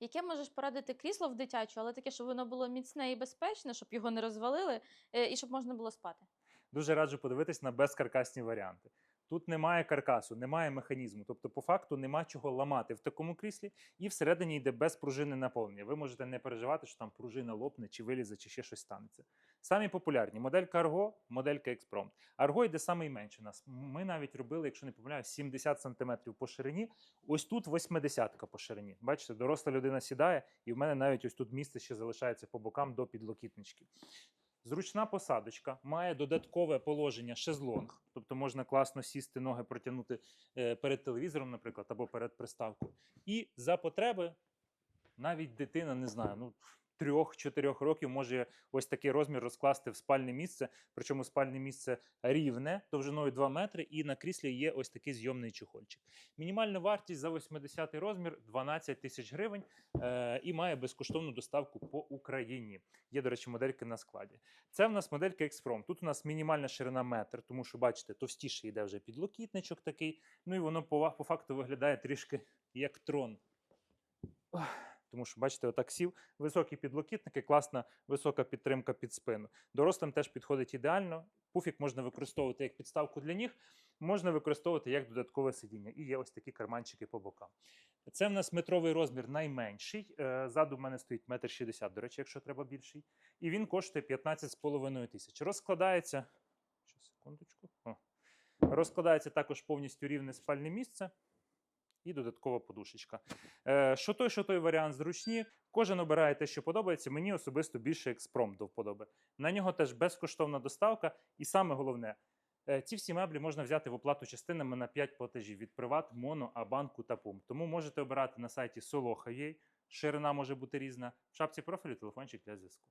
Яке можеш порадити крісло в дитячу, але таке, щоб воно було міцне і безпечне, щоб його не розвалили, е, і щоб можна було спати. Дуже раджу подивитись на безкаркасні варіанти. Тут немає каркасу, немає механізму, тобто, по факту, нема чого ламати в такому кріслі, і всередині йде без пружини наповнення. Ви можете не переживати, що там пружина лопне, чи вилізе, чи ще щось станеться. Самі популярні моделька Argo, моделька Expromт. Argo йде найменше нас. Ми навіть робили, якщо не помиляю, 70 см по ширині. Ось тут 80 по ширині. Бачите, доросла людина сідає, і в мене навіть ось тут місце ще залишається по бокам до підлокітнички. Зручна посадочка має додаткове положення шезлонг, тобто можна класно сісти, ноги протягнути е, перед телевізором, наприклад, або перед приставкою. І за потреби навіть дитина, не знаю, ну. Трьох-чотирьох років може ось такий розмір розкласти в спальне місце. Причому спальне місце рівне, довжиною 2 метри, і на кріслі є ось такий зйомний чохольчик. Мінімальна вартість за 80 розмір 12 тисяч гривень е, і має безкоштовну доставку по Україні. Є, до речі, модельки на складі. Це в нас моделька X-From. Тут у нас мінімальна ширина метр, тому що, бачите, товстіше йде вже підлокітничок такий. Ну і воно по, по факту виглядає трішки як трон. Ох, Тому що, бачите, отак сів. Високі підлокітники, класна висока підтримка під спину. Дорослим теж підходить ідеально. Пуфік можна використовувати як підставку для ніг, можна використовувати як додаткове сидіння. І є ось такі карманчики по бокам. Це в нас метровий розмір найменший. Е, Ззаду в мене стоїть метр шістдесят, до речі, якщо треба більший. І він коштує 15,5 тисяч. Розкладається. Ще секундочку. О. Розкладається також повністю рівне спальне місце. І додаткова подушечка. Е, що той, що той варіант зручні. Кожен обирає те, що подобається. Мені особисто більше експромт до вподоби. На нього теж безкоштовна доставка. І саме головне, е, ці всі меблі можна взяти в оплату частинами на 5 платежів від Приват, Моно, Абанку та Пум. Тому можете обирати на сайті Soloha.ua. Ширина може бути різна. В шапці профілю телефончик для зв'язку.